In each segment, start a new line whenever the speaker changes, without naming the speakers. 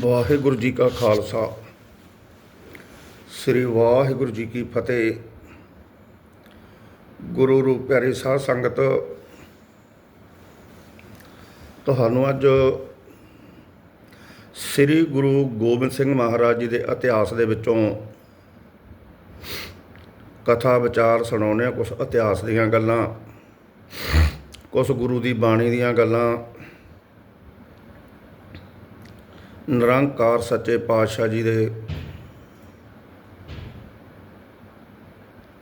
ਵਾਹਿਗੁਰੂ ਜੀ ਕਾ ਖਾਲਸਾ। ਸ੍ਰੀ ਵਾਹਿਗੁਰੂ ਜੀ ਕੀ ਫਤਿਹ। ਗੁਰੂ ਰੂਪ ਪਿਆਰੀ ਸਾਧ ਸੰਗਤ, ਤੁਹਾਨੂੰ ਅੱਜ ਸ੍ਰੀ ਗੁਰੂ ਗੋਬਿੰਦ ਸਿੰਘ ਮਹਾਰਾਜ ਜੀ ਦੇ ਇਤਿਹਾਸ ਦੇ ਵਿੱਚੋਂ ਕਥਾ ਵਿਚਾਰ ਸੁਣਾਉਂਦੇ ਆ ਕੁਝ ਇਤਿਹਾਸ ਦੀਆਂ ਗੱਲਾਂ। ਕੁਝ ਗੁਰੂ ਦੀ ਬਾਣੀ ਦੀਆਂ ਗੱਲਾਂ। ਨਿਰੰਕਾਰ ਸੱਚੇ ਪਾਤਸ਼ਾਹ ਜੀ ਦੇ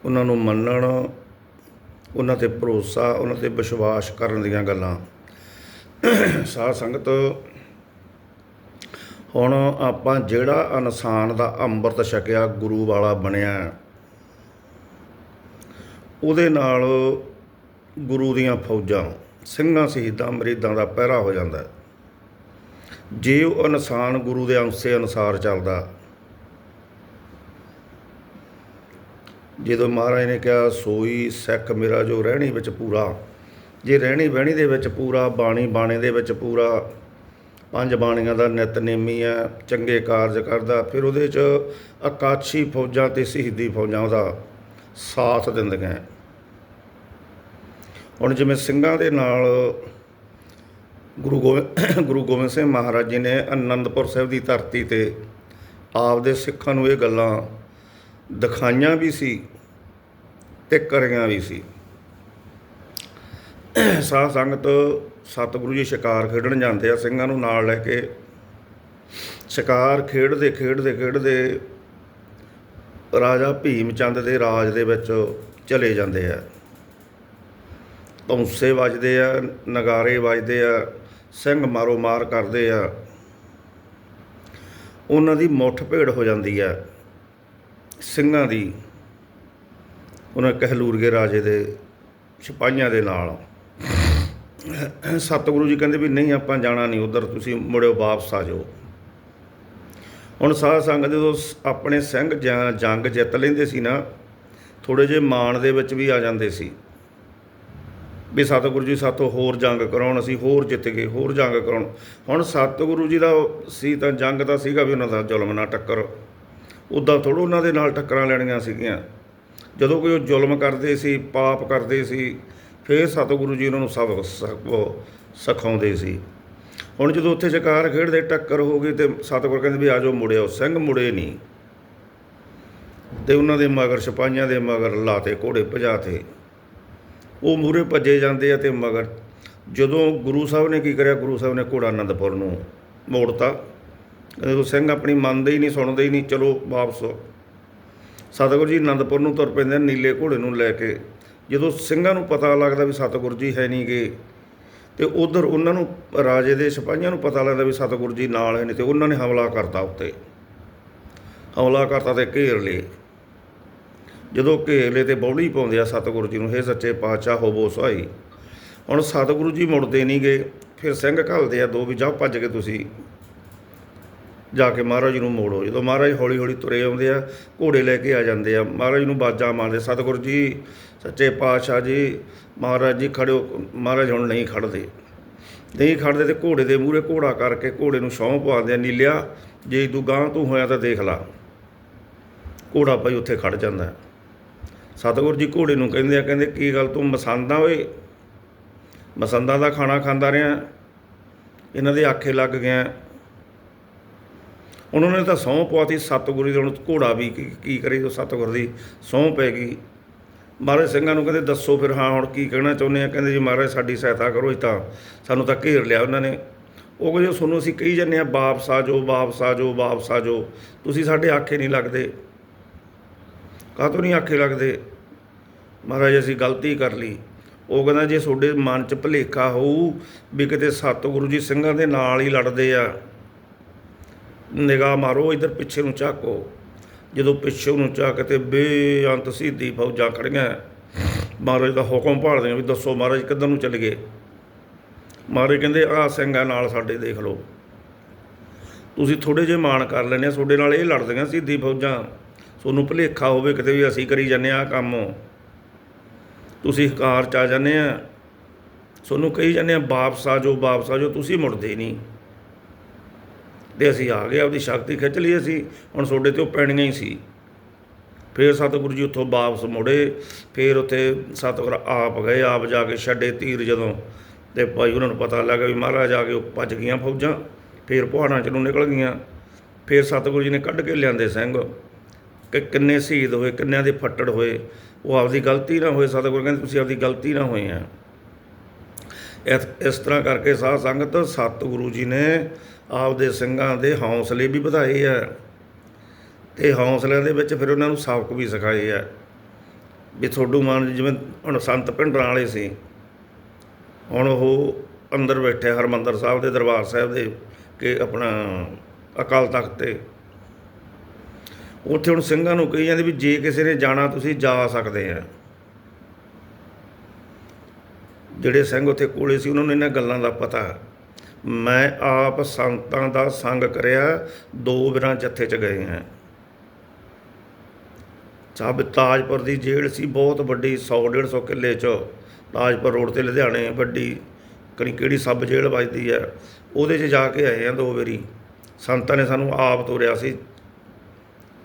ਉਹਨਾਂ ਨੂੰ ਮੰਨਣ, ਉਹਨਾਂ ਤੇ ਭਰੋਸਾ, ਉਹਨਾਂ ਤੇ ਵਿਸ਼ਵਾਸ ਕਰਨ ਦੀਆਂ ਗੱਲਾਂ। ਸਾਧ ਸੰਗਤ, ਹੁਣ ਆਪਾਂ ਜਿਹੜਾ ਇਨਸਾਨ ਦਾ ਅੰਮ੍ਰਿਤ ਛਕਿਆ ਗੁਰੂ ਵਾਲਾ ਬਣਿਆ, ਉਹਦੇ ਨਾਲ ਗੁਰੂ ਦੀਆਂ ਫੌਜਾਂ ਸਿੰਘਾਂ ਸ਼ਹੀਦਾਂ ਮਰੀਦਾਂ ਦਾ ਪਹਿਰਾ ਹੋ ਜਾਂਦਾ ਜੇ ਉਹ ਇਨਸਾਨ ਗੁਰੂ ਦੇ ਅੰਸੇ ਅਨੁਸਾਰ ਚੱਲਦਾ। ਜਦੋਂ ਮਹਾਰਾਜ ਨੇ ਕਿਹਾ, ਸੋਈ ਸਿੱਖ ਮੇਰਾ ਜੋ ਰਹਿਣੀ ਵਿੱਚ ਪੂਰਾ, ਜੇ ਰਹਿਣੀ ਬਹਿਣੀ ਦੇ ਵਿੱਚ ਪੂਰਾ, ਬਾਣੀ ਬਾਣੇ ਦੇ ਵਿੱਚ ਪੂਰਾ, ਪੰਜ ਬਾਣੀਆਂ ਦਾ ਨਿਤਨੇਮੀ ਹੈ, ਚੰਗੇ ਕਾਰਜ ਕਰਦਾ, ਫਿਰ ਉਹਦੇ 'ਚ ਆਕਾਸ਼ੀ ਫੌਜਾਂ ਤੇ ਸ਼ਹੀਦੀ ਫੌਜਾਂ ਉਹਦਾ ਸਾਥ ਦਿੰਦੀਆਂ ਹੁਣ ਜਿਵੇਂ ਸਿੰਘਾਂ ਦੇ ਨਾਲ ਗੁਰੂ ਗੋਬਿੰਦ ਗੁਰੂ ਗੋਬਿੰਦ ਸਿੰਘ ਮਹਾਰਾਜ ਜੀ ਨੇ ਅਨੰਦਪੁਰ ਸਾਹਿਬ ਦੀ ਧਰਤੀ ਤੇ ਆਪਦੇ ਸਿੱਖਾਂ ਨੂੰ ਇਹ ਗੱਲਾਂ ਦਿਖਾਈਆਂ ਵੀ ਸੀ ਤੇ ਕਰੀਆਂ ਵੀ ਸੀ। ਸਾਧ ਸੰਗਤ ਸਤਿਗੁਰੂ ਜੀ ਸ਼ਿਕਾਰ ਖੇਡਣ ਜਾਂਦੇ ਆ, ਸਿੰਘਾਂ ਨੂੰ ਨਾਲ ਲੈ ਕੇ ਸ਼ਿਕਾਰ ਖੇਡਦੇ ਖੇਡਦੇ ਖੇਡਦੇ ਰਾਜਾ ਭੀਮ ਚੰਦ ਦੇ ਰਾਜ ਦੇ ਵਿੱਚ ਚਲੇ ਜਾਂਦੇ ਆ। ਧੌਂਸੇ ਵੱਜਦੇ ਆ, ਨਗਾਰੇ ਵੱਜਦੇ ਆ, ਸਿੰਘ ਮਾਰੋ ਮਾਰ ਕਰਦੇ ਆ। ਉਹਨਾਂ ਦੀ ਮੁੱਠ ਭੇੜ ਹੋ ਜਾਂਦੀ ਆ, ਸਿੰਘਾਂ ਦੀ, ਉਹਨਾਂ ਕਹਿਲੂਰਗੇ ਰਾਜੇ ਦੇ, ਸਿਪਾਹੀਆਂ ਦੇ ਨਾਲ। ਸਤਿਗੁਰੂ ਜੀ ਕਹਿੰਦੇ ਵੀ ਨਹੀਂ, ਆਪਾਂ ਜਾਣਾ ਨਹੀਂ, ਉਧਰ ਤੁਸੀਂ ਮੁੜਿਓ ਵਾਪਸ ਆ ਜਾਓ। ਹੁਣ ਸਾਧ ਸੰਗਤ ਜਦੋਂ ਸ- ਆਪਣੇ ਸਿੰਘ ਜੰਗ ਜਿੱਤ ਲੈਂਦੇ ਸੀ ਨਾ ਥੋੜੇ ਜਿਹੇ ਮਾਣ ਦੇ ਵਿੱਚ ਵੀ ਆ ਜਾਂਦੇ ਸੀ। ਵੀ ਸਤਿਗੁਰੂ ਜੀ ਸਾਥੋਂ ਹੋਰ ਜੰਗ ਕਰਾਉਣ, ਅਸੀਂ ਹੋਰ ਜਿੱਤ ਗਏ, ਹੋਰ ਜੰਗ ਕਰਾਉਣ। ਹੁਣ ਸਤਿਗੁਰੂ ਜੀ ਦਾ ਸੀ ਤਾਂ ਜੰਗ ਤਾਂ ਸੀਗਾ ਵੀ ਉਹਨਾਂ ਦਾ ਜ਼ੁਲਮ ਨਾਲ ਟੱਕਰ। ਉੱਦਾਂ ਥੋੜ੍ਹਾ ਉਹਨਾਂ ਦੇ ਨਾਲ ਟੱਕਰਾਂ ਲੈਣੀਆਂ ਸੀਗੀਆਂ। ਜਦੋਂ ਕੋਈ ਉਹ ਜ਼ੁਲਮ ਕਰਦੇ ਸੀ, ਪਾਪ ਕਰਦੇ ਸੀ, ਫਿਰ ਸਤਿਗੁਰੂ ਜੀ ਉਹਨਾਂ ਨੂੰ ਸਬਕ ਸਿਖਾਉਂਦੇ ਸੀ। ਹੁਣ ਜਦੋਂ ਉੱਥੇ ਸ਼ਿਕਾਰ ਖੇਡਦੇ, ਟੱਕਰ ਹੋ ਗਈ ਤੇ ਸਤਿਗੁਰ ਕਹਿੰਦੇ ਵੀ ਆਜੋ ਮੁੜਿਓ ਸਿੰਘ ਮੁੜੇ ਨਹੀਂ। ਤੇ ਉਹਨਾਂ ਦੇ ਮਗਰ ਸਿਪਾਹੀਆਂ ਦੇ ਮਗਰ ਲਾਤੇ, ਘੋੜੇ ਭਜਾਤੇ ਉਹ ਮੂਰੇ ਭੱਜੇ ਜਾਂਦੇ ਆ ਤੇ ਮਗਰ ਜਦੋਂ ਗੁਰੂ ਸਾਹਿਬ ਨੇ ਕੀ ਕਰਿਆ, ਗੁਰੂ ਸਾਹਿਬ ਨੇ ਘੋੜਾ ਅਨੰਦਪੁਰ ਨੂੰ ਮੋੜਤਾ। ਕਹਿੰਦੇ ਉਹ ਸਿੰਘ ਆਪਣੀ ਮੰਨਦੇ ਹੀ ਨਹੀਂ, ਸੁਣਦੇ ਹੀ ਨਹੀਂ, ਚਲੋ ਵਾਪਸ ਸਤਿਗੁਰੂ ਜੀ ਅਨੰਦਪੁਰ ਨੂੰ ਤੁਰ ਪੈਂਦੇ ਨੀਲੇ ਘੋੜੇ ਨੂੰ ਲੈ ਕੇ। ਜਦੋਂ ਸਿੰਘਾਂ ਨੂੰ ਪਤਾ ਲੱਗਦਾ ਵੀ ਸਤਿਗੁਰੂ ਜੀ ਹੈ ਨਹੀਂ ਗੇ, ਤੇ ਉਧਰ ਉਹਨਾਂ ਨੂੰ ਰਾਜੇ ਦੇ ਸਿਪਾਹੀਆਂ ਨੂੰ ਪਤਾ ਲੱਗਦਾ ਵੀ ਸਤਿਗੁਰੂ ਜੀ ਨਾਲ ਹੈ ਨਹੀਂ ਤੇ ਉਹਨਾਂ ਨੇ ਹਮਲਾ ਕਰਤਾ ਉੱਤੇ। ਹਮਲਾ ਕਰਤਾ ਤੇ ਘੇਰ ਲਏ। ਜਦੋਂ ਘੇਰ ਤੇ ਬੌੜੀ ਪਾਉਂਦੇ ਆ ਸਤਿਗੁਰੂ ਜੀ ਨੂੰ, ਹੇ ਸੱਚੇ ਪਾਤਸ਼ਾਹ ਹੋਵੋ ਸਹਾਈ। ਹੁਣ ਸਤਿਗੁਰੂ ਜੀ ਮੁੜਦੇ ਨਹੀਂ ਗਏ, ਫਿਰ ਸਿੰਘ ਘੱਲਦੇ ਆ ਦੋ ਵੀ, ਜਾਓ ਭੱਜ ਕੇ ਤੁਸੀਂ ਜਾ ਕੇ ਮਹਾਰਾਜ ਜੀ ਨੂੰ ਮੋੜੋ। ਜਦੋਂ ਮਹਾਰਾਜ ਹੌਲੀ ਹੌਲੀ ਤੁਰੇ ਆਉਂਦੇ ਆ, ਘੋੜੇ ਲੈ ਕੇ ਆ ਜਾਂਦੇ ਆ, ਮਹਾਰਾਜ ਨੂੰ ਬਾਜਾ ਮਾਰਦੇ, ਸਤਿਗੁਰੂ ਜੀ, ਸੱਚੇ ਪਾਤਸ਼ਾਹ ਜੀ, ਮਹਾਰਾਜ ਜੀ ਖੜਿਓ। ਮਹਾਰਾਜ ਹੁਣ ਨਹੀਂ ਖੜਦੇ। ਨਹੀਂ ਖੜਦੇ ਤੇ ਘੋੜੇ ਦੇ ਮੂਹਰੇ ਘੋੜਾ ਕਰਕੇ ਘੋੜੇ ਨੂੰ ਸਹੁੰ ਪਵਾਉਂਦੇ ਆ, ਨੀਲਿਆ, ਜੇ ਤੂੰ ਗਾਂ ਤੂੰ ਹੋਇਆ ਤਾਂ ਦੇਖ ਲਾ। ਘੋੜਾ ਭਾਈ ਉੱਥੇ ਖੜ ਜਾਂਦਾ। ਸਤਿਗੁਰੂ ਜੀ ਘੋੜੇ ਨੂੰ ਕਹਿੰਦੇ ਆ, ਕਹਿੰਦੇ ਕੀ ਗੱਲ ਤੂੰ ਮਸੰਦਾ ਓਏ? ਮਸੰਦਾਂ ਦਾ ਖਾਣਾ ਖਾਂਦਾ ਰਿਹਾ। ਇਹਨਾਂ ਦੇ ਆਖੇ ਲੱਗ ਗਿਆ। ਉਹਨਾਂ ਨੇ ਤਾਂ ਸਹੁੰ ਪਵਾਤੀ ਸਤਿਗੁਰੂ ਦੀ ਹੁਣ ਘੋੜਾ ਵੀ ਕੀ ਕਰੇ ਜੋ ਸਤਿਗੁਰ ਦੀ ਸਹੁੰ ਪੈ ਗਈ। ਮਹਾਰਾਜ ਸਿੰਘਾਂ ਨੂੰ ਕਹਿੰਦੇ, ਦੱਸੋ ਫਿਰ, ਹਾਂ, ਹੁਣ ਕੀ ਕਹਿਣਾ ਚਾਹੁੰਦੇ ਆ? ਕਹਿੰਦੇ ਜੀ, ਮਹਾਰਾਜ, ਸਾਡੀ ਸਹਾਇਤਾ ਕਰੋ ਇਹ ਤਾਂ। ਸਾਨੂੰ ਤਾਂ ਘੇਰ ਲਿਆ ਉਹਨਾਂ ਨੇ। ਉਹ ਕਹਿੰਦੇ ਤੁਹਾਨੂੰ ਅਸੀਂ ਕਹੀ ਜਾਂਦੇ ਆ ਵਾਪਸ ਆ ਜਾਓ ਵਾਪਸ ਆ ਜਾਓ ਵਾਪਸ ਆ ਜਾਓ ਤੁਸੀਂ ਸਾਡੇ ਆਖੇ ਨਹੀਂ ਲੱਗਦੇ। ਕਾਹਤੋਂ ਨਹੀਂ ਆਖੇ ਲੱਗਦੇ? ਮਹਾਰਾਜ, ਅਸੀਂ ਗਲਤੀ ਕਰ ਲਈ। ਉਹ ਕਹਿੰਦਾ, ਜੇ ਤੁਹਾਡੇ ਮਨ 'ਚ ਭੁਲੇਖਾ ਹੋਊ ਵੀ ਕਿਤੇ ਸਤਿਗੁਰੂ ਜੀ ਸਿੰਘਾਂ ਦੇ ਨਾਲ ਹੀ ਲੜਦੇ ਆ, ਨਿਗਾਹ ਮਾਰੋ, ਇਧਰ ਪਿੱਛੇ ਨੂੰ ਝਾਕੋ। ਜਦੋਂ ਪਿੱਛੇ ਨੂੰ ਝਾਕ ਤੇ ਬੇਅੰਤ ਸਿੱਧੀ ਫੌਜਾਂ ਖੜੀਆਂ। ਮਹਾਰਾਜ ਦਾ ਹੁਕਮ ਭਾਲਦੇ ਵੀ ਦੱਸੋ ਮਹਾਰਾਜ, ਕਿੱਧਰ ਨੂੰ ਚੱਲ ਗਏ ਮਹਾਰਾਜ ਕਹਿੰਦੇ, ਆਹ ਸਿੰਘਾਂ ਨਾਲ ਸਾਡੇ ਦੇਖ ਲਓ। ਤੁਸੀਂ ਥੋੜੇ ਜਿਹੇ ਮਾਣ ਕਰ ਲੈਂਦੇ ਆ, ਤੁਹਾਡੇ ਨਾਲ ਇਹ ਲੜਦੀਆਂ ਸਿੱਧੀ ਫੌਜਾਂ। ਤੁਹਾਨੂੰ ਭੁਲੇਖਾ ਹੋਵੇ ਕਿਤੇ ਵੀ ਅਸੀਂ ਕਰੀ ਜਾਂਦੇ ਆ ਕੰਮ। ਤੁਸੀਂ ਹਕਾਰ ਚ ਆ ਜਾਂਦੇ ਆ ਤੁਹਾਨੂੰ ਕਹੀ ਜਾਂਦੇ ਆ ਵਾਪਸ ਆ ਜਾਓ, ਵਾਪਸ ਆ ਜਾਓ, ਤੁਸੀਂ ਮੁੜਦੇ ਨਹੀਂ। ਤੇ ਅਸੀਂ ਆ ਗਏ, ਆਪਦੀ ਸ਼ਕਤੀ ਖਿੱਚ ਲਈ ਅਸੀਂ, ਹੁਣ ਤੁਹਾਡੇ ਤੇ ਉਹ ਪੈਣੀਆਂ ਹੀ ਸੀ। ਫਿਰ ਸਤਿਗੁਰੂ ਜੀ ਉੱਥੋਂ ਵਾਪਸ ਮੁੜੇ, ਫਿਰ ਉੱਥੇ ਸਤਿਗੁਰ ਆਪ ਗਏ, ਆਪ ਜਾ ਕੇ ਛੱਡੇ ਤੀਰ ਜਦੋਂ। ਤੇ ਭਾਈ ਉਹਨਾਂ ਨੂੰ ਪਤਾ ਲੱਗਾ ਵੀ ਮਹਾਰਾਜ ਆ ਕੇ ਉਹ ਭੱਜ ਗਈਆਂ ਫੌਜਾਂ, ਫਿਰ ਪਹਾੜਾਂ ਚ ਨੂੰ ਨਿਕਲ ਗਈਆਂ। ਫਿਰ ਸਤਿਗੁਰੂ ਜੀ ਨੇ ਕੱਢ ਕੇ ਲਿਆਂਦੇ ਸਿੰਘ। ਕਿ ਕਿੰਨੇ ਸ਼ਹੀਦ ਹੋਏ, ਕਿੰਨਿਆਂ ਦੇ ਫੱਟੜ ਹੋਏ, ਉਹ ਆਪਦੀ ਗਲਤੀ ਨਾ ਹੋਏ ਸਤਿਗੁਰੂ ਕਹਿੰਦੇ ਤੁਸੀਂ ਆਪਦੀ ਗਲਤੀ ਨਾ ਹੋਏ ਆ। ਇਸ ਤਰ੍ਹਾਂ ਕਰਕੇ ਸਾਧ ਸੰਗਤ, ਸਤਿਗੁਰੂ ਜੀ ਨੇ ਆਪਦੇ ਸਿੰਘਾਂ ਦੇ ਹੌਸਲੇ ਵੀ ਵਧਾਏ ਆ ਤੇ ਹੌਸਲਿਆਂ ਦੇ ਵਿੱਚ ਫਿਰ ਉਹਨਾਂ ਨੂੰ ਸਬਕ ਵੀ ਸਿਖਾਏ ਆ। ਵੀ ਤੁਹਾਡੂ ਮਾਨ ਜਿਵੇਂ ਹੁਣ ਸੰਤ ਪਿੰਡਰਾਂ ਵਾਲੇ ਸੀ, ਹੁਣ ਉਹ ਅੰਦਰ ਬੈਠੇ ਹਰਮੰਦਰ ਸਾਹਿਬ ਦੇ ਦਰਬਾਰ ਸਾਹਿਬ ਦੇ, ਕਿ ਆਪਣਾ ਅਕਾਲ ਤਖਤ ਤੇ ਉੱਥੇ ਹੁਣ ਸਿੰਘਾਂ ਨੂੰ ਕਹੀ ਜਾਂਦੇ ਵੀ ਜੇ ਕਿਸੇ ਨੇ ਜਾਣਾ, ਤੁਸੀਂ ਜਾ ਸਕਦੇ ਆ। ਜਿਹੜੇ ਸਿੰਘ ਉੱਥੇ ਕੋਲੇ ਸੀ, ਉਹਨਾਂ ਨੂੰ ਇਹਨਾਂ ਗੱਲਾਂ ਦਾ ਪਤਾ। ਮੈਂ ਆਪ ਸੰਤਾਂ ਦਾ ਸੰਗ ਕਰਿਆ, ਦੋ ਵਿਰਾਂ ਜੱਥੇ ਚ ਗਏ ਆ ਸਭ ਤਾਜਪੁਰ ਦੀ ਜੇਲ੍ਹ ਸੀ, ਬਹੁਤ ਵੱਡੀ 100 150 ਕਿੱਲੇ ਚ। ਤਾਜਪੁਰ ਰੋਡ ਤੇ ਲੁਧਿਆਣੇ ਵੱਡੀ, ਕਣੀ ਕਿਹੜੀ ਸਬ ਜੇਲ੍ਹ ਵੱਜਦੀ ਆ। ਉਹਦੇ 'ਚ ਜਾ ਕੇ ਆਏ ਆ ਦੋ ਵਾਰੀ। ਸੰਤਾਂ ਨੇ ਸਾਨੂੰ ਆਪ ਤੋਰਿਆ ਸੀ।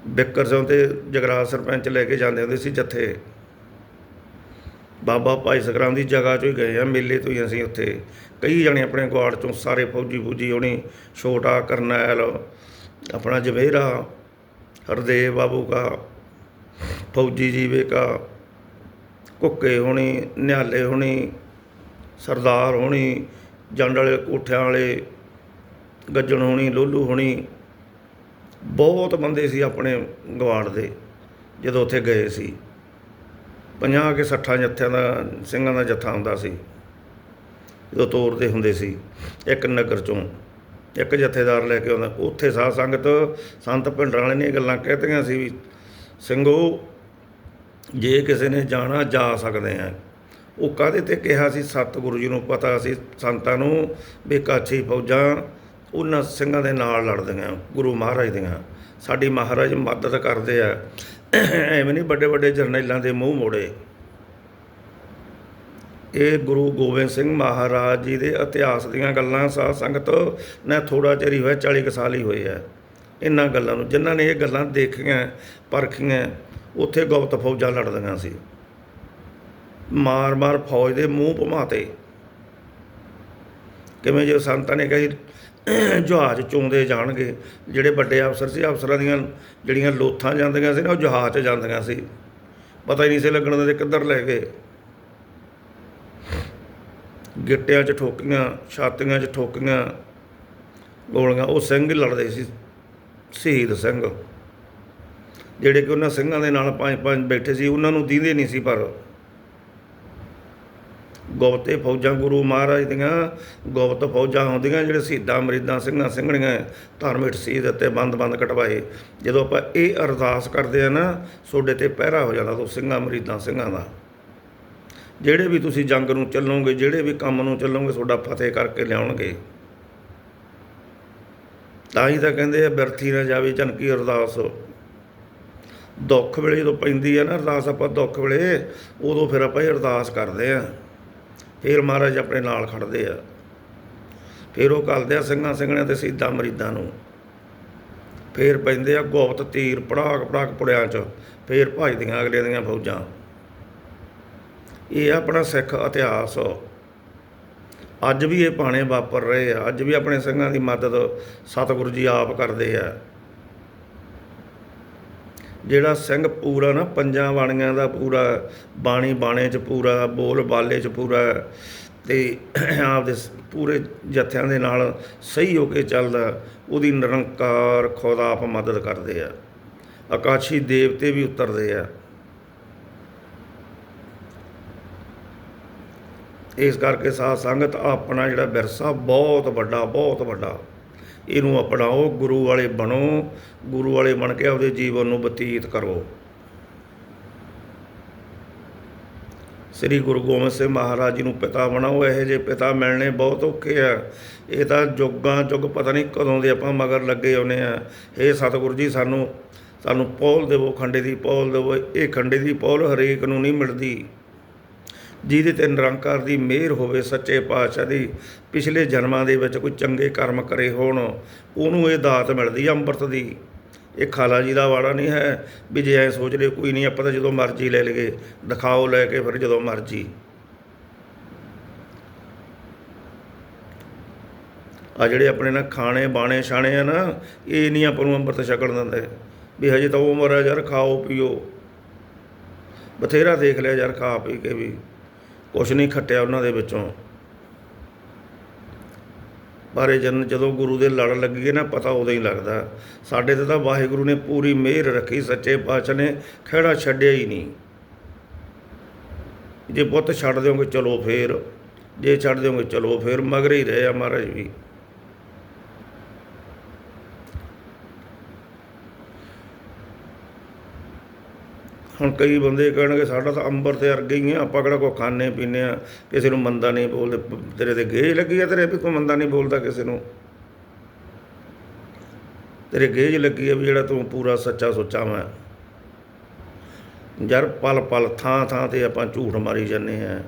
ਬਿੱਕਰ ਸਿੰਘ ਤੇ ਜਗਰਾਜ ਸਰਪੰਚ ਲੈ ਕੇ ਜਾਂਦੇ ਹੁੰਦੇ ਸੀ ਜੱਥੇ। ਬਾਬਾ ਭਾਈ ਸਕਰਾਮ ਦੀ ਜਗ੍ਹਾ ਚੋਂ ਹੀ ਗਏ ਆ, ਮੇਲੇ ਤੋਂ ਹੀ ਅਸੀਂ ਉੱਥੇ। ਕਈ ਜਣੇ ਆਪਣੇ ਗੁਆੜ ਚੋਂ ਸਾਰੇ ਫੌਜੀ ਫੂਜੀ ਹੋਣੀ ਛੋਟਾ ਕਰਨੈਲ, ਆਪਣਾ ਜਵੇਰਾ, ਹਰਦੇਵ ਬਾਬੂ ਕਾ, ਫੌਜੀ ਜੀਵੇ ਕਾ, ਕੁੱਕੇ ਹੋਣੀ ਨਿਹਾਲੇ ਹੋਣੀ, ਸਰਦਾਰ ਹੋਣੀ, ਜੰਡ ਵਾਲੇ ਕੋਠਿਆਂ ਵਾਲੇ, ਗੱਜਣ ਹੋਣੀ, ਲੋਲੂ ਹੋਣੀ। ਬਹੁਤ ਬੰਦੇ ਸੀ ਆਪਣੇ ਗਵਾੜ ਦੇ, ਜਦੋਂ ਉੱਥੇ ਗਏ ਸੀ। 50 ਕੇ 60 ਜੱਥਿਆਂ ਦਾ, ਸਿੰਘਾਂ ਦਾ ਜੱਥਾ ਹੁੰਦਾ ਸੀ। ਜਦੋਂ ਤੋਰਦੇ ਹੁੰਦੇ ਸੀ, ਇੱਕ ਨਗਰ ਚੋਂ ਇੱਕ ਜਥੇਦਾਰ ਲੈ ਕੇ ਆਉਂਦਾ। ਉੱਥੇ ਸਾਧ ਸੰਗਤ, ਸੰਤ ਪਿੰਡਰਾਂ ਵਾਲੇ ਨੇ ਇਹ ਗੱਲਾਂ ਕਹਿਤੀਆਂ ਸੀ ਵੀ, ਸਿੰਘੋ, ਜੇ ਕਿਸੇ ਨੇ ਜਾਣਾ, ਜਾ ਸਕਦੇ ਆ। ਉਹ ਕਾਹਦੇ ਤੇ ਕਿਹਾ ਸੀ? ਸਤਿਗੁਰੂ ਜੀ ਨੂੰ ਪਤਾ ਸੀ, ਸੰਤਾਂ ਨੂੰ ਵੀ ਕਾਛੀ ਫੌਜਾਂ ਉਹਨਾਂ ਸਿੰਘਾਂ ਦੇ ਨਾਲ ਲੜਦੀਆਂ, ਗੁਰੂ ਮਹਾਰਾਜ ਦੀਆਂ। ਸਾਡੀ ਮਹਾਰਾਜ ਮਦਦ ਕਰਦੇ ਆ। ਐਵੇਂ ਨਹੀਂ ਵੱਡੇ ਵੱਡੇ ਜਰਨੈਲਾਂ ਦੇ ਮੂੰਹ ਮੋੜੇ। ਇਹ ਗੁਰੂ ਗੋਬਿੰਦ ਸਿੰਘ ਮਹਾਰਾਜ ਜੀ ਦੇ ਇਤਿਹਾਸ ਦੀਆਂ ਗੱਲਾਂ ਸਾਧ ਸੰਗਤ ਨੇ ਥੋੜਾ ਚਿਰ ਹੀ ਹੋਇਆ 40 ਕੁ ਸਾਲ ਹੀ ਹੋਏ ਆ। ਇਹਨਾਂ ਗੱਲਾਂ ਨੂੰ, ਜਿਨ੍ਹਾਂ ਨੇ ਇਹ ਗੱਲਾਂ ਦੇਖੀਆਂ, ਪਰਖੀਆਂ, ਉੱਥੇ ਗੁਪਤ ਫੌਜਾਂ ਲੜਦੀਆਂ ਸੀ। ਮਾਰ-ਮਾਰ ਫੌਜ ਦੇ ਮੂੰਹ ਭਮਾਤੇ ਕਿਵੇਂ ਜੇ ਸੰਤਾਂ ਨੇ ਕਹੀ ਜਹਾਜ਼ ਚੋਂਦੇ ਜਾਣਗੇ, ਜਿਹੜੇ ਵੱਡੇ ਅਫਸਰ ਸੀ, ਅਫਸਰਾਂ ਦੀਆਂ ਜਿਹੜੀਆਂ ਲੋਥਾਂ ਜਾਂਦੀਆਂ ਸੀ ਨਾ, ਉਹ ਜਹਾਜ਼ 'ਚ ਜਾਂਦੀਆਂ ਸੀ। ਪਤਾ ਹੀ ਨਹੀਂ ਸੀ ਲੱਗਣ ਦੇ ਕਿੱਧਰ ਲੈ ਗਏ। ਗਿੱਟਿਆਂ 'ਚ ਠੋਕੀਆਂ, ਛਾਤੀਆਂ 'ਚ ਠੋਕੀਆਂ, ਗੋਲੀਆਂ, ਉਹ ਸਿੰਘ ਹੀ ਲੜਦੇ ਸੀ, ਸ਼ਹੀਦ ਸਿੰਘ। ਜਿਹੜੇ ਕਿ ਉਹਨਾਂ ਸਿੰਘਾਂ ਦੇ ਨਾਲ ਪੰਜ ਪੰਜ ਬੈਠੇ ਸੀ, ਉਹਨਾਂ ਨੂੰ ਦੀਂਦੇ ਨਹੀਂ ਸੀ ਪਰ ਗੁਪਤੇ ਫੌਜਾਂ ਗੁਰੂ ਮਹਾਰਾਜ ਦੀਆਂ ਗੁਪਤ ਫੌਜਾਂ ਹੁੰਦੀਆਂ ਜਿਹੜੇ ਸ਼ਹੀਦਾਂ ਮਰੀਦਾਂ ਸਿੰਘਾਂ ਸਿੰਘਣੀਆਂ ਧਾਰਮਿਕ ਸ਼ਹੀਦ ਅਤੇ ਬੰਦ-ਬੰਦ ਕਟਵਾਏ। ਜਦੋਂ ਆਪਾਂ ਇਹ ਅਰਦਾਸ ਕਰਦੇ ਆ ਨਾ, ਸੋਡੇ ਤੇ ਪਹਿਰਾ ਹੋ ਜਾਂਦਾ ਤੋਂ ਸਿੰਘਾਂ ਮਰੀਦਾਂ ਸਿੰਘਾਂ ਦਾ। ਜਿਹੜੇ ਵੀ ਤੁਸੀਂ ਜੰਗ ਨੂੰ ਚੱਲੋਗੇ, ਜਿਹੜੇ ਵੀ ਕੰਮ ਨੂੰ ਚੱਲੋਗੇ ਤੁਹਾਡਾ ਫਤਿਹ ਕਰਕੇ ਲਿਆਉਣਗੇ। ਤਾਂ ਹੀ ਤਾਂ ਕਹਿੰਦੇ ਆ ਬਿਰਥੀ ਨਾ ਜਾਵੇ ਝਨਕੀ ਅਰਦਾਸ। ਦੁੱਖ ਵੇਲੇ ਜਦੋਂ ਪੈਂਦੀ ਹੈ ਨਾ ਅਰਦਾਸ ਆਪਾਂ ਦੁੱਖ ਵੇਲੇ, ਉਦੋਂ ਫਿਰ ਆਪਾਂ ਇਹ ਅਰਦਾਸ ਕਰਦੇ ਆ। ਫਿਰ ਮਹਾਰਾਜ ਆਪਣੇ ਨਾਲ ਖੜਦੇ ਆ। ਫਿਰ ਉਹ ਕਰਦੇ ਆ ਸਿੰਘਾਂ ਸਿੰਘਣਿਆਂ ਤੇ ਸਿੱਧਾ ਮਰੀਦਾਂ ਨੂੰ। ਫਿਰ ਪੈਂਦੇ ਆ ਗੋਪਤ ਤੀਰ ਪੜਾਕ ਪੜਾਕ ਪੁੜਿਆਂ 'ਚ, ਫਿਰ ਭਜਦੀਆਂ ਅਗਲੇ ਦੀਆਂ ਫੌਜਾਂ। ਇਹ ਆਪਣਾ ਸਿੱਖ ਇਤਿਹਾਸ। ਅੱਜ ਵੀ ਇਹ ਪਾਣੇ ਵਾਪਰ ਰਹੇ ਆ, ਅੱਜ ਵੀ ਆਪਣੇ ਸਿੰਘਾਂ ਦੀ ਮਦਦ ਸਤਿਗੁਰੂ ਜੀ ਆਪ ਕਰਦੇ ਆ। ਜਿਹੜਾ ਸਿੰਘ ਪੂਰਾ ਨਾ, ਪੰਜਾਂ ਬਾਣੀਆਂ ਦਾ ਪੂਰਾ, ਬਾਣੀ ਬਾਣੇ 'ਚ ਪੂਰਾ, ਬੋਲ ਬਾਲੇ 'ਚ ਪੂਰਾ, ਤੇ ਆਪਦੇ ਪੂਰੇ ਜਥਿਆਂ ਦੇ ਨਾਲ ਸਹੀ ਹੋ ਕੇ ਚੱਲਦਾ, ਉਹਦੀ ਨਿਰੰਕਾਰ ਖੁਦਾ ਆਪ ਮਦਦ ਕਰਦੇ ਆ। ਆਕਾਸ਼ੀ ਦੇਵਤੇ ਵੀ ਉਤਰਦੇ ਆ। ਇਸ ਕਰਕੇ ਸਾਧ ਸੰਗਤ ਆਪਣਾ ਜਿਹੜਾ ਵਿਰਸਾ ਬਹੁਤ ਵੱਡਾ ਬਹੁਤ ਵੱਡਾ। ਇਹਨੂੰ ਅਪਣਾਓ, ਗੁਰੂ ਵਾਲੇ ਬਣੋ, ਗੁਰੂ ਵਾਲੇ ਬਣ ਕੇ ਆਪਦੇ ਜੀਵਨ ਨੂੰ ਬਤੀਤ ਕਰੋ। ਸ੍ਰੀ ਗੁਰੂ ਗੋਬਿੰਦ ਸਿੰਘ ਮਹਾਰਾਜ ਜੀ ਨੂੰ ਪਿਤਾ ਬਣਾਓ, ਇਹੋ ਜਿਹੇ ਪਿਤਾ ਮਿਲਣੇ ਬਹੁਤ ਔਖੇ ਆ। ਇਹ ਤਾਂ ਜੁਗਾਂ ਜੁਗ ਪਤਾ ਨਹੀਂ ਕਦੋਂ ਦੇ ਆਪਾਂ ਮਗਰ ਲੱਗੇ ਆਉਨੇ ਆ। ਇਹ ਸਤਿਗੁਰੂ ਜੀ, ਸਾਨੂੰ ਸਾਨੂੰ ਪੌਲ ਦੇਵੋ, ਖੰਡੇ ਦੀ ਪੌਲ ਦੇਵੋ, ਇਹ ਖੰਡੇ ਦੀ ਪੌਲ ਹਰੇਕ ਨੂੰ ਨਹੀਂ ਮਿਲਦੀ। ਜਿਹਦੇ ਤੇ ਨਿਰੰਕਾਰ ਦੀ ਮਿਹਰ ਹੋਵੇ, ਸੱਚੇ ਪਾਤਸ਼ਾਹ ਦੀ। ਪਿਛਲੇ ਜਨਮਾਂ ਦੇ ਵਿੱਚ ਕੋਈ ਚੰਗੇ ਕਰਮ ਕਰੇ ਹੋਣ, ਉਹਨੂੰ ਇਹ ਦਾਤ ਮਿਲਦੀ ਆ ਅੰਮ੍ਰਿਤ ਦੀ। ਇਹ ਖਾਲਾ ਜੀ ਦਾ ਵਾਲਾ ਨਹੀਂ ਹੈ ਵੀ ਜੇ ਐ ਸੋਚ ਲੈ ਕੋਈ ਨਹੀਂ, ਆਪਾਂ ਤਾਂ ਜਦੋਂ ਮਰਜ਼ੀ ਲੈ ਲਈਏ। ਦਿਖਾਓ ਲੈ ਕੇ ਫਿਰ ਜਦੋਂ ਮਰਜ਼ੀ। ਆ ਜਿਹੜੇ ਆਪਣੇ ਨਾਲ ਖਾਣੇ, ਬਾਣੇ, ਛਾਣੇ ਆ ਨਾ, ਇਹ ਨਹੀਂ ਆਪਾਂ ਨੂੰ ਅੰਮ੍ਰਿਤ ਛਕਣ ਦਿੰਦੇ। ਵੀ ਹਜੇ ਤਾਂ ਉਮਰ ਹੈ ਯਾਰ, ਖਾਓ, ਪੀਓ। ਬਥੇਰਾ ਦੇਖ ਲਿਆ ਯਾਰ, ਖਾ ਪੀ ਕੇ ਵੀ। ਕੁਛ ਨਹੀਂ ਖੱਟਿਆ ਉਹਨਾਂ ਦੇ ਵਿੱਚੋਂ। ਪਰ ਜਨ ਜਦੋਂ ਗੁਰੂ ਦੇ ਲੜ ਲੱਗੀ ਨਾ, ਪਤਾ ਉਦੋਂ ਹੀ ਲੱਗਦਾ। ਸਾਡੇ ਤੇ ਤਾਂ ਵਾਹਿਗੁਰੂ ਨੇ ਪੂਰੀ ਮਿਹਰ ਰੱਖੀ, ਸੱਚੇ ਪਾਤਸ਼ਾਹ ਨੇ ਖਿਹੜਾ ਛੱਡਿਆ ਹੀ ਨਹੀਂ। ਜੇ ਪੁੱਤ ਛੱਡ ਦਿਓਗੇ, ਚਲੋ ਫੇਰ। ਜੇ ਛੱਡ ਦਿਓਗੇ, ਚਲੋ ਫੇਰ। ਮਗਰ ਹੀ ਰਹੇ ਆ ਮਹਾਰਾਜ ਵੀ। ਹੁਣ ਕਈ ਬੰਦੇ ਕਹਿਣਗੇ ਸਾਡਾ ਤਾਂ ਅੰਬਰ ਤੇ ਅਰਗੇ ਹੀ ਆ, ਆਪਾਂ ਕਿਹੜਾ ਕੋ ਖਾਣੇ ਪੀਨੇ ਆ, ਕਿਸੇ ਨੂੰ ਮੰਦਾ ਨਹੀਂ ਬੋਲਦੇ ਤੇਰੇ ਤੇ ਗੇਜ ਲੱਗੀ ਆ ਤੇਰੇ ਵੀ ਤੂੰ ਮੰਦਾ ਨਹੀਂ ਬੋਲਦਾ ਕਿਸੇ ਨੂੰ। ਤੇਰੇ ਗੇਜ ਲੱਗੀ ਆ ਵੀ ਜਿਹੜਾ ਤੂੰ ਪੂਰਾ ਸੱਚਾ ਸੁੱਚਾ ਮੈਂ ਯਾਰ ਪਲ ਪਲ ਥਾਂ ਥਾਂ ਤੇ ਆਪਾਂ ਝੂਠ ਮਾਰੀ ਜਾਂਦੇ ਆ।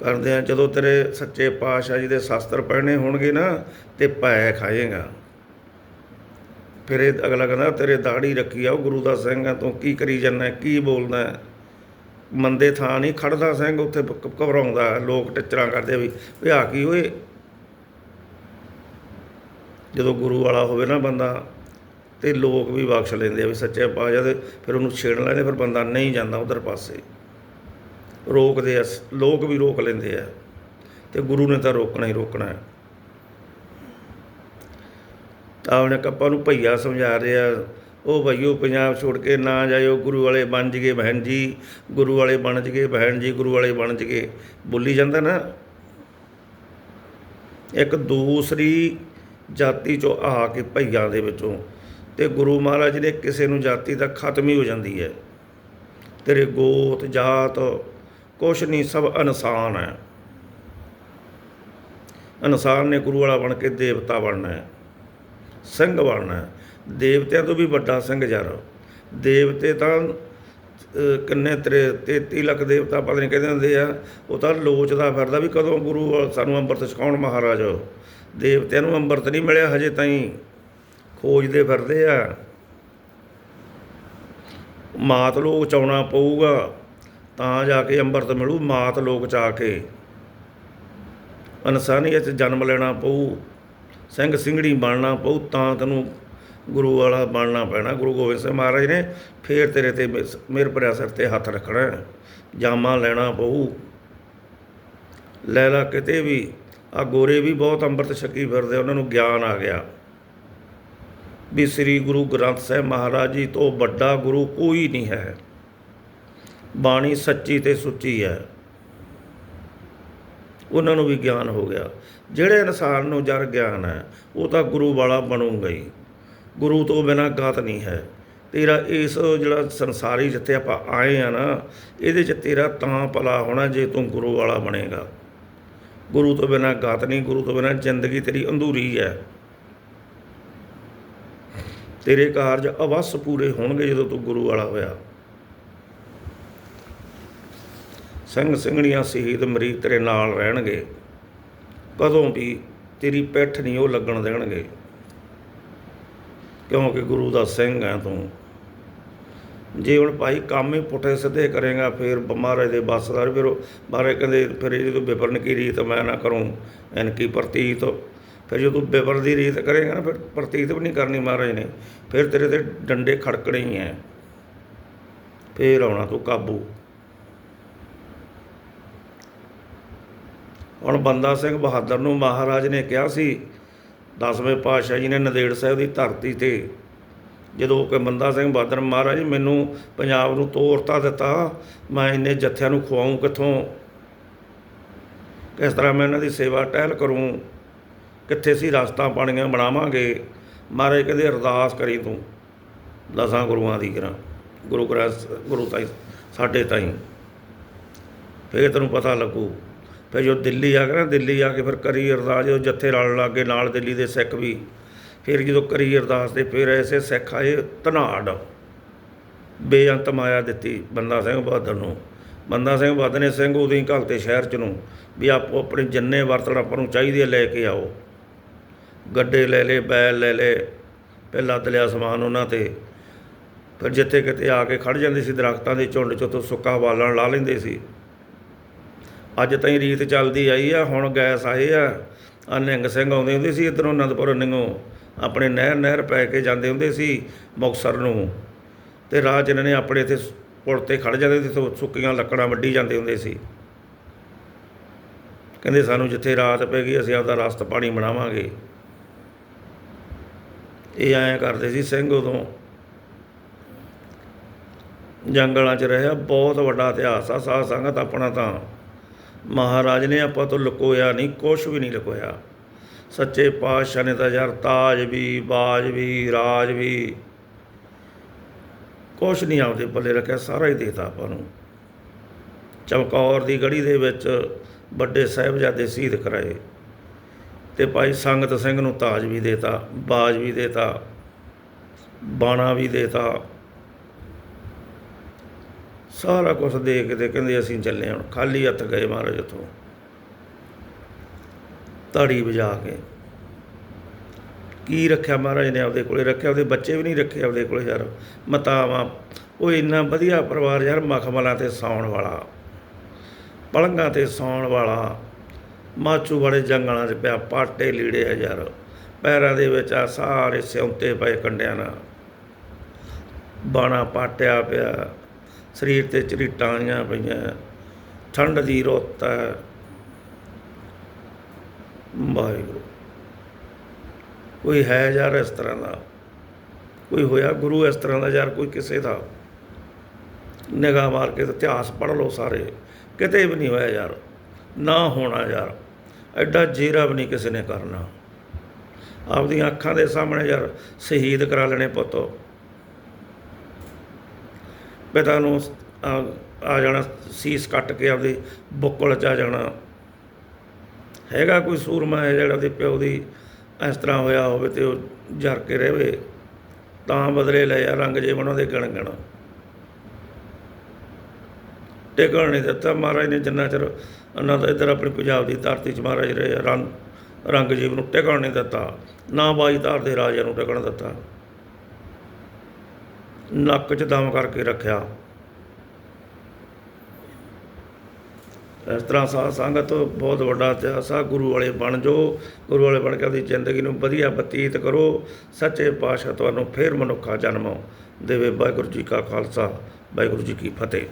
ਕਰਦੇ ਆ ਜਦੋਂ ਤੇਰੇ ਸੱਚੇ ਪਾਤਸ਼ਾਹ ਜੀ ਦੇ ਸ਼ਾਸਤਰ ਪੜ੍ਹਨੇ ਹੋਣਗੇ ਨਾ, ਤੇ ਪੈ ਖਾਏਗਾ। ਫਿਰ ਇਹ ਅਗਲਾ ਕਹਿੰਦਾ, ਤੇਰੇ ਦਾੜੀ ਰੱਖੀ ਆ, ਉਹ ਗੁਰੂ ਦਾ ਸਿੰਘ ਆ, ਤੂੰ ਕੀ ਕਰੀ ਜਾਂਦਾ ਕੀ ਬੋਲਦਾ ਮੰਦੇ ਥਾਂ ਨਹੀਂ ਖੜਦਾ ਸਿੰਘ, ਉੱਥੇ ਘਬਰਾਉਂਦਾ ਲੋਕ ਟਿੱਚਰਾਂ ਕਰਦੇ ਵੀ ਵੀ ਆ ਕੀ ਓਏ? ਜਦੋਂ ਗੁਰੂ ਵਾਲਾ ਹੋਵੇ ਨਾ ਬੰਦਾ, ਤੇ ਲੋਕ ਵੀ ਬਖਸ਼ ਲੈਂਦੇ ਆ ਵੀ ਸੱਚੇ ਪਾਤਸ਼ਾਹ ਦੇ, ਫਿਰ ਉਹਨੂੰ ਛੇੜ ਲੈਂਦੇ, ਫਿਰ ਬੰਦਾ ਨਹੀਂ ਜਾਂਦਾ ਉਧਰ ਪਾਸੇ। ਰੋਕਦੇ ਆ ਲੋਕ ਵੀ ਰੋਕ ਲੈਂਦੇ ਆ, ਤੇ ਗੁਰੂ ਨੇ ਤਾਂ ਰੋਕਣਾ ਹੀ ਰੋਕਣਾ ਹੈ। ਤਾਂ ਉਹਨੇ ਕੱਪਾਂ ਨੂੰ ਭਈਆ ਸਮਝਾ ਰਿਹਾ, ਉਹ ਭਈਓ ਪੰਜਾਬ ਛੋੜ ਕੇ ਨਾ ਜਾਇਓ, ਗੁਰੂ ਵਾਲੇ ਬਣ ਜਗੇ ਬਹਿਣ ਜੀ, ਗੁਰੂ ਵਾਲੇ ਬਣ ਜਗੇ ਬਹਿਣ ਜੀ, ਗੁਰੂ ਵਾਲੇ ਬਣ ਜਗੇ ਬੋਲੀ ਜਾਂਦਾ ਨਾ। ਇੱਕ ਦੂਸਰੀ ਜਾਤੀ ਚੋਂ ਆ ਕੇ ਭਈਆਂ ਦੇ ਵਿੱਚੋਂ, ਤੇ ਗੁਰੂ ਮਹਾਰਾਜ ਨੇ ਕਿਸੇ ਨੂੰ ਜਾਤੀ ਤਾਂ ਖਤਮ ਹੀ ਹੋ ਜਾਂਦੀ ਹੈ। ਤੇਰੇ ਗੋਤ, ਜਾਤ, ਕੁਛ ਨਹੀਂ, ਸਭ ਇਨਸਾਨ ਹੈ। ਇਨਸਾਨ ਨੇ ਗੁਰੂ ਵਾਲਾ ਬਣ ਕੇ ਦੇਵਤਾ ਬਣਨਾ ਹੈ। ਸਿੰਘ ਬਣਨਾ ਦੇਵਤਿਆਂ ਤੋਂ ਵੀ ਵੱਡਾ ਸਿੰਘ ਯਾਰ ਦੇਵਤੇ ਤਾਂ ਕਿੰਨੇ ਤੇਰੇ 33 ਲੱਖ ਦੇਵਤਾ ਪਤਾ ਨਹੀਂ ਕਹਿੰਦੇ ਹੁੰਦੇ ਆ। ਉਹ ਤਾਂ ਲੋਚਦਾ ਫਿਰਦਾ ਵੀ ਕਦੋਂ ਗੁਰੂ ਸਾਨੂੰ ਅੰਮ੍ਰਿਤ ਛਕਾਉਣ ਮਹਾਰਾਜ। ਦੇਵਤਿਆਂ ਨੂੰ ਅੰਮ੍ਰਿਤ ਨਹੀਂ ਮਿਲਿਆ ਹਜੇ ਤਾਈਂ। ਖੋਜਦੇ ਫਿਰਦੇ ਆ। ਮਾਤ ਲੋਕ ਚਾਉਣਾ ਪਊਗਾ, ਤਾਂ ਜਾ ਕੇ ਅੰਮ੍ਰਿਤ ਮਿਲੂ। ਮਾਤ ਲੋਕ ਚਾ ਕੇ। ਇਨਸਾਨੀਅਤ ਜਨਮ ਲੈਣਾ ਪਊ। ਸਿੰਘ ਸਿੰਘੜੀ ਬਣਨਾ ਪਊ, ਤਾਂ ਤੈਨੂੰ ਗੁਰੂ ਵਾਲਾ ਬਣਨਾ ਪੈਣਾ। ਗੁਰੂ ਗੋਬਿੰਦ ਸਿੰਘ ਮਹਾਰਾਜ ਨੇ ਫੇਰ ਤੇਰੇ ਤੇ ਮਿਸ- ਮਿਹਰ ਭਰਿਆ ਸਿਰ ਤੇ ਹੱਥ ਰੱਖਣਾ ਜਾਮਾ ਲੈਣਾ ਪਊ। ਲੈ, ਲਾ ਕਿਤੇ ਵੀ ਆ ਗੋਰੇ ਵੀ ਬਹੁਤ ਅੰਮ੍ਰਿਤ ਛਕੀ ਫਿਰਦੇ, ਉਹਨਾਂ ਨੂੰ ਗਿਆਨ ਆ ਗਿਆ। ਵੀ ਸ੍ਰੀ ਗੁਰੂ ਗ੍ਰੰਥ ਸਾਹਿਬ ਮਹਾਰਾਜ ਜੀ ਤੋਂ ਵੱਡਾ ਗੁਰੂ ਕੋਈ ਨਹੀਂ ਹੈ। ਬਾਣੀ ਸੱਚੀ ਤੇ ਸੁੱਚੀ ਹੈ। ਉਹਨਾਂ ਨੂੰ ਵੀ ਗਿਆਨ ਹੋ ਗਿਆ। ਜਿਹੜੇ ਇਨਸਾਨ ਨੂੰ ਜਰ ਗਿਆਨ ਹੈ, ਉਹ ਤਾਂ ਗੁਰੂ ਵਾਲਾ ਬਣੂਗਾ ਹੀ। ਗੁਰੂ ਤੋਂ ਬਿਨਾ ਗਤ ਨਹੀਂ ਹੈ। ਤੇਰਾ ਇਸ ਜਿਹੜਾ ਸੰਸਾਰੀ ਜਿੱਥੇ ਆਪਾਂ ਆਏ ਆ ਨਾ, ਇਹਦੇ 'ਚ ਤੇਰਾ ਤਾਂ ਭਲਾ ਹੋਣਾ ਜੇ ਤੂੰ ਗੁਰੂ ਵਾਲਾ ਬਣੇਗਾ। ਗੁਰੂ ਤੋਂ ਬਿਨਾ ਗਤ ਨਹੀਂ, ਗੁਰੂ ਤੋਂ ਬਿਨਾ ਜ਼ਿੰਦਗੀ ਤੇਰੀ ਅੰਧੂਰੀ ਹੈ। ਤੇਰੇ ਕਾਰਜ ਅਵਸ ਪੂਰੇ ਹੋਣਗੇ ਜਦੋਂ ਤੂੰ ਗੁਰੂ ਵਾਲਾ ਹੋਇਆ। ਸਿੰਘ ਸਿੰਘਣੀਆਂ ਸ਼ਹੀਦ ਮਰੀ ਤੇਰੇ ਨਾਲ ਰਹਿਣਗੇ। ਕਦੋਂ ਵੀ ਤੇਰੀ ਪਿੱਠ ਨਹੀਂ ਉਹ ਲੱਗਣ ਦੇਣਗੇ। ਕਿਉਂਕਿ ਗੁਰੂ ਦਾ ਸਿੰਘ ਹੈ ਤੂੰ। ਜੇ ਹੁਣ ਭਾਈ ਕੰਮ ਹੀ ਪੁੱਠੇ ਸਿੱਧੇ ਕਰੇਗਾ, ਫਿਰ ਮਹਾਰਾਜ ਦੇ ਬਸਦਾਰ ਫਿਰ ਮਹਾਰਾਜ ਕਹਿੰਦੇ ਫਿਰ ਇਹ ਜਦੋਂ ਵਿਪਰਨ ਕੀ ਰੀਤ ਮੈਂ ਨਾ ਕਰੂੰ ਐਨ ਕੀ ਪ੍ਰਤੀਤ। ਫਿਰ ਜਦੋਂ ਤੂੰ ਵਿਪਰ ਦੀ ਰੀਤ ਕਰੇਗਾ ਨਾ, ਫਿਰ ਪ੍ਰਤੀਤ ਵੀ ਨਹੀਂ ਕਰਨੀ ਮਹਾਰਾਜ ਨੇ। ਫਿਰ ਤੇਰੇ ਤੇ ਡੰਡੇ ਖੜਕਣੇ ਹੀ ਹੈ ਫਿਰ ਆਉਣਾ ਤੂੰ ਕਾਬੂ। ਹੁਣ ਬੰਦਾ ਸਿੰਘ ਬਹਾਦਰ ਨੂੰ ਮਹਾਰਾਜ ਨੇ ਕਿਹਾ ਸੀ, ਦਸਵੇਂ ਪਾਤਸ਼ਾਹ ਜੀ ਨੇ ਨੰਦੇੜ ਸਾਹਿਬ ਦੀ ਧਰਤੀ ਤੇ ਜਦੋਂ ਕਿ ਬੰਦਾ ਸਿੰਘ ਬਹਾਦਰ, ਮਹਾਰਾਜ ਮੈਨੂੰ ਪੰਜਾਬ ਨੂੰ ਤੋਰਤਾ ਦਿੱਤਾ, ਮੈਂ ਇੰਨੇ ਜੱਥਿਆਂ ਨੂੰ ਖਵਾਉਂ ਕਿੱਥੋਂ? ਕਿਸ ਤਰ੍ਹਾਂ ਮੈਂ ਇਹਨਾਂ ਦੀ ਸੇਵਾ ਟਹਿਲ ਕਰੂੰ? ਕਿੱਥੇ ਸੀ ਰਸਤਾ ਪਾਣੀਆਂ ਬਣਾਵਾਂਗੇ? ਮਹਾਰਾਜ ਕਹਿੰਦੇ, ਅਰਦਾਸ ਕਰੀ ਤੂੰ। ਦਸਾਂ ਗੁਰੂਆਂ ਦੀ ਕਰਾਂ। ਗੁਰੂ ਗ੍ਰੰਥ, ਗੁਰੂ ਤਾਈ, ਸਾਡੇ ਤਾਈ। ਫੇਰ ਤੈਨੂੰ ਪਤਾ ਲੱਗੂ ਫਿਰ ਜੋ ਦਿੱਲੀ ਆ ਗਿਆ ਨਾ, ਦਿੱਲੀ ਆ ਕੇ ਫਿਰ ਕਰੀ ਅਰਦਾਸ, ਜਦੋਂ ਜੱਥੇ ਰਲ ਲਾਗੇ ਨਾਲ ਦਿੱਲੀ ਦੇ ਸਿੱਖ ਵੀ, ਫਿਰ ਜਦੋਂ ਕਰੀ ਅਰਦਾਸ ਤੇ ਫਿਰ ਐਸੇ ਸਿੱਖ ਆਏ ਧਨਾੜ। ਬੇਅੰਤ ਮਾਇਆ ਦਿੱਤੀ ਬੰਦਾ ਸਿੰਘ ਬਹਾਦਰ ਨੂੰ। ਬੰਦਾ ਸਿੰਘ ਬਹਾਦਰ ਨੇ ਸਿੰਘ ਉਦੋਂ ਹੀ ਘਲਤੇ ਸ਼ਹਿਰ ਚ ਨੂੰ ਵੀ ਆਪੋ ਆਪਣੇ ਜਿੰਨੇ ਵਰਤਣ ਆਪਾਂ ਨੂੰ ਚਾਹੀਦੇ ਆ ਲੈ ਕੇ ਆਓ। ਗੱਡੇ ਲੈ ਲੇ ਬੈਲ ਲੈ ਲੇ ਫਿਰ ਲੱਦ ਲਿਆ ਸਮਾਨ ਉਹਨਾਂ ਤੇ। ਫਿਰ ਜਿੱਥੇ ਕਿਤੇ ਆ ਕੇ ਖੜ ਜਾਂਦੇ ਸੀ ਦਰਖਤਾਂ ਦੇ ਝੁੰਡ ਚ ਤੋਂ ਸੁੱਕਾ ਬਾਲਣ ਲਾ ਲੈਂਦੇ ਸੀ। ਅੱਜ ਤਾਈਂ ਰੀਤ ਚੱਲਦੀ ਆਈ ਆ, ਹੁਣ ਗੈਸ ਆਏ ਆ। ਆ ਨਿੰਗ ਸਿੰਘ ਆਉਂਦੇ ਹੁੰਦੇ ਸੀ ਇੱਧਰੋਂ ਅਨੰਦਪੁਰ ਨਿੰਗੋਂ। ਆਪਣੇ ਨਹਿਰ ਨਹਿਰ ਪੈ ਕੇ ਜਾਂਦੇ ਹੁੰਦੇ ਸੀ ਮੁਕਤਸਰ ਨੂੰ। ਤੇ ਰਾਹ 'ਚ ਇਹਨਾਂ ਨੇ ਆਪਣੇ ਇੱਥੇ ਪੁਲ ਤੇ ਖੜ ਜਾਂਦੇ ਤੇ ਸੁੱਕੀਆਂ ਲੱਕੜਾਂ ਵੱਢੀ ਜਾਂਦੇ ਹੁੰਦੇ ਸੀ। ਕਹਿੰਦੇ ਸਾਨੂੰ ਜਿੱਥੇ ਰਾਤ ਪੈ ਗਈ, ਅਸੀਂ ਆਪਦਾ ਰਸਤ ਪਾਣੀ ਬਣਾਵਾਂਗੇ। ਇਹ ਐਂ ਕਰਦੇ ਸੀ ਸਿੰਘ ਉਦੋਂ। ਜੰਗਲਾਂ 'ਚ ਰਿਹਾ, ਬਹੁਤ ਵੱਡਾ ਇਤਿਹਾਸ ਆ ਸਾਧ ਸੰਗਤ ਆਪਣਾ ਤਾਂ। ਮਹਾਰਾਜ ਨੇ ਆਪਾਂ ਤੋਂ ਲੁਕੋਇਆ ਨਹੀਂ, ਕੁਛ ਵੀ ਨਹੀਂ ਲੁਕੋਇਆ। ਸੱਚੇ ਪਾਤਸ਼ਾਹ ਨੇ ਤਾਂ ਯਾਰ ਤਾਜ ਵੀ, ਬਾਜ ਵੀ, ਰਾਜ ਵੀ। ਕੁਛ ਨਹੀਂ ਆਪਦੇ ਪੱਲੇ ਰੱਖਿਆ, ਸਾਰਾ ਹੀ ਦੇਤਾ ਆਪਾਂ ਨੂੰ। ਚਮਕੌਰ ਦੀ ਗੜੀ ਦੇ ਵਿੱਚ ਵੱਡੇ ਸਾਹਿਬਜ਼ਾਦੇ ਸ਼ਹੀਦ ਕਰਾਏ। ਤੇ ਭਾਈ ਸੰਗਤ ਸਿੰਘ ਨੂੰ ਤਾਜ ਵੀ ਦੇਤਾ, ਬਾਜ ਵੀ ਦੇਤਾ, ਬਾਣਾ ਵੀ ਦੇਤਾ। ਸਾਰਾ ਕੁਝ ਦੇ ਕੇ ਤੇ ਕਹਿੰਦੇ ਅਸੀਂ ਚੱਲੇ ਹੁਣ, ਖਾਲੀ ਹੱਥ ਗਏ ਮਹਾਰਾਜ ਉੱਥੋਂ। ਤਾੜੀ ਵਜਾ ਕੇ। ਕੀ ਰੱਖਿਆ ਮਹਾਰਾਜ ਨੇ ਆਪਦੇ ਕੋਲੇ? ਰੱਖਿਆ ਉਹਦੇ ਬੱਚੇ ਵੀ ਨਹੀਂ ਰੱਖੇ ਆਪਦੇ ਕੋਲੇ ਯਾਰ, ਮਤਾਵਾਂ। ਉਹ ਇੰਨਾ ਵਧੀਆ ਪਰਿਵਾਰ ਯਾਰ, ਮਖਮਲਾਂ ਤੇ ਸੌਣ ਵਾਲਾ, ਪਲੰਗਾਂ ਤੇ ਸੌਣ ਵਾਲਾ। ਮਾਚੂ ਵਾਲੇ ਜੰਗਲਾਂ 'ਚ ਪਿਆ, ਪਾਟੇ ਲੀੜੇ ਆ ਯਾਰ। ਪੈਰਾਂ ਦੇ ਵਿੱਚ ਆ ਸਾਰੇ ਸਿਉਂਤੇ ਪਏ ਕੰਡਿਆਂ ਨਾਲ। ਬਾਣਾ ਪਾਟਿਆ ਪਿਆ। ਸਰੀਰ ਤੇ ਝਰੀਟਾਂ ਆਈਆਂ ਪਈਆਂ, ਠੰਡ ਦੀ ਰੁੱਤ ਹੈ। ਵਾਹਿਗੁਰੂ। ਕੋਈ ਹੈ ਯਾਰ ਇਸ ਤਰ੍ਹਾਂ ਦਾ? ਕੋਈ ਹੋਇਆ ਗੁਰੂ ਇਸ ਤਰ੍ਹਾਂ ਦਾ ਯਾਰ ਕੋਈ ਕਿਸੇ ਦਾ? ਨਿਗਾਹ ਮਾਰ ਕੇ ਇਤਿਹਾਸ ਪੜ੍ਹ ਲਓ ਸਾਰੇ। ਕਿਤੇ ਵੀ ਨਹੀਂ ਹੋਇਆ ਯਾਰ। ਨਾ ਹੋਣਾ ਯਾਰ। ਐਡਾ ਜੇਰਾ ਵੀ ਨਹੀਂ ਕਿਸੇ ਨੇ ਕਰਨਾ। ਆਪਦੀਆਂ ਅੱਖਾਂ ਦੇ ਸਾਹਮਣੇ ਯਾਰ ਸ਼ਹੀਦ ਕਰਾ ਲੈਣੇ ਪੁੱਤੋ। ਪਿਤਾ ਨੂੰ ਆ ਆ ਜਾਣਾ ਸੀਸ ਕੱਟ ਕੇ ਆਪਦੇ ਬੁੱਕਲ ਚ ਆ ਜਾਣਾ। ਹੈਗਾ ਕੋਈ ਸੂਰਮਾ ਹੈ ਜਿਹੜਾ ਉਹਦੇ ਪਿਓ ਦੀ ਇਸ ਤਰ੍ਹਾਂ ਹੋਇਆ ਹੋਵੇ ਤੇ ਉਹ ਜਰ ਕੇ ਰਹੇ ਤਾਂ ਬਦਲੇ ਲਏ ਆ ਰੰਗ ਜੇ ਉਹਨਾਂ ਦੇ ਗਣ ਗਣ ਟਿਕਣ ਨਹੀਂ ਦਿੱਤਾ ਮਹਾਰਾਜ ਨੇ ਜਿੰਨਾ ਚਿਰ ਉਹਨਾਂ ਦਾ ਇੱਧਰ ਆਪਣੀ ਪੰਜਾਬ ਦੀ ਧਰਤੀ 'ਚ ਮਹਾਰਾਜ ਰਹੇ ਆ, ਰੰਗ ਰੰਗਜੀਤ ਨੂੰ ਟਿਕਣ ਨਹੀਂ ਦਿੱਤਾ ਨਾ ਬਾਈ ਧਾਰ ਦੇ ਰਾਜਿਆਂ ਨੂੰ ਟਿਕਣ ਦਿੱਤਾ। ਨੱਕ 'ਚ ਦਮ ਕਰਕੇ ਰੱਖਿਆ। ਇਸ ਤਰ੍ਹਾਂ ਸਾਧ ਸੰਗਤ ਬਹੁਤ ਵੱਡਾ ਇਤਿਹਾਸ ਆ। ਗੁਰੂ ਵਾਲੇ ਬਣ ਜੋ, ਗੁਰੂ ਵਾਲੇ ਬਣ ਕੇ ਆਪਣੀ ਜ਼ਿੰਦਗੀ ਨੂੰ ਵਧੀਆ ਬਤੀਤ ਕਰੋ। ਸੱਚੇ ਪਾਤਸ਼ਾਹ ਤੁਹਾਨੂੰ ਫੇਰ ਮਨੁੱਖਾ ਜਨਮ ਦੇਵੇ। ਵਾਹਿਗੁਰੂ ਜੀ ਕਾ ਖਾਲਸਾ, ਵਾਹਿਗੁਰੂ ਜੀ ਕੀ ਫਤਿਹ।